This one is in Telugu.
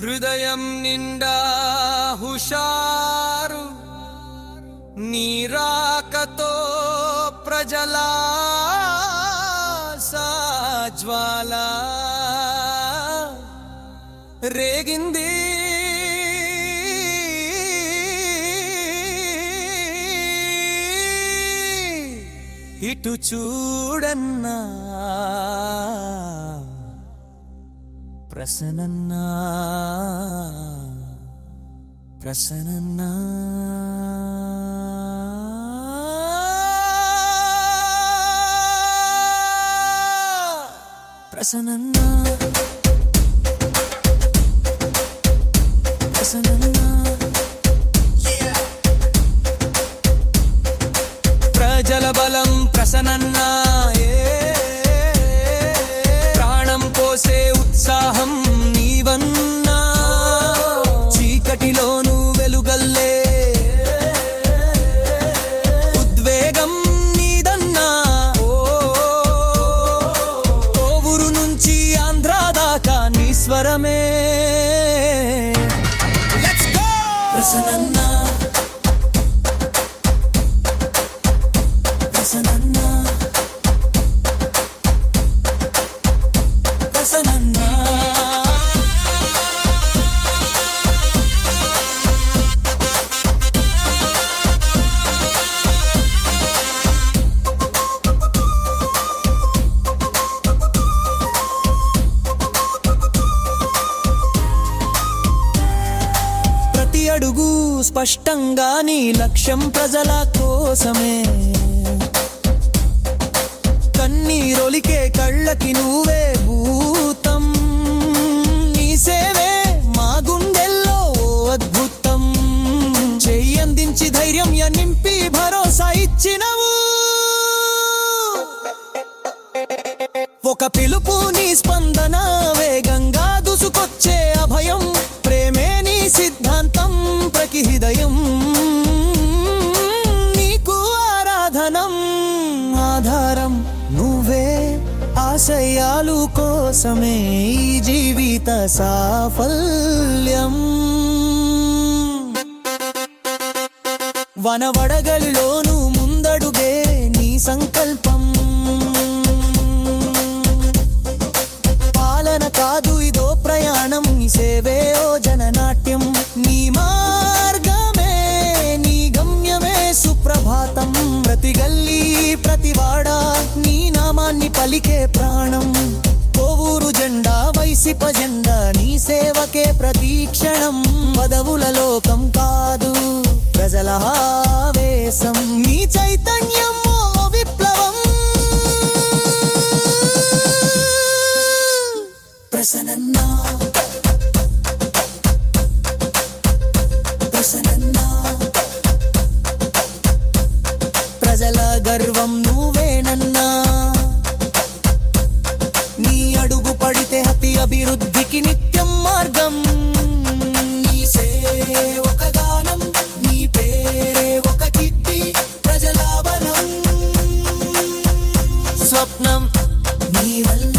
హృదయం నిండా హుషారు నీరాకతో ప్రజలా సాజ్వాల. రేగింది ఇటు చూడన్నా. ప్రసనన్నా ప్రసనన్నా. ప్రసనన్నా ప్రసనన్నా. ప్రజల బలం ప్రసనన్నా ఏ ప్రసనన్నా ప్రసనన్నా ప్రసనన్నా అడుగు స్పష్టంగా నీ లక్ష్యం ప్రజల కోసమే. కన్నీరొలికే కళ్ళకి నువ్వే భూతం. నీ సేవే మా గుండెల్లో ఓ అద్భుతం. చెయ్యందించి ధైర్యం నింపి భరోసా ఇచ్చినవు. ఒక పిలుపు నీ స్పందన వేగంగా దూసుకొచ్చే ఆశయాలు కోసమే ఈ జీవిత సాఫల్యం. వనవడగలిలోను ముందడుగే నీ సంకల్పం. పాలన కాదు ఇదో ప్రయాణం నీ సేవే ఓ జననాట్యం. నీ మార్గమే నీ గమ్యమే సుప్రభాతం. ప్రతి గల్లీ ప్రతి వాడా నామాన్ని పలికే ప్రాణం. కోవూరు జెండా వైసిప జెండా నీ సేవకే ప్రతీక్షణం. పదవుల లోకం కాదు ప్రజల ఆవేశం. నీ చైతన్యం విప్లవం. ప్రసన్నన్నా. ప్రసన్నన్నా. ప్రజల గర్వం నువ్వు అభివృద్ధికి నిత్యం మార్గం. నీ ఒక గానం నీ పేరే ఒక కీర్తి ప్రజల స్వప్నం నీ వల్ల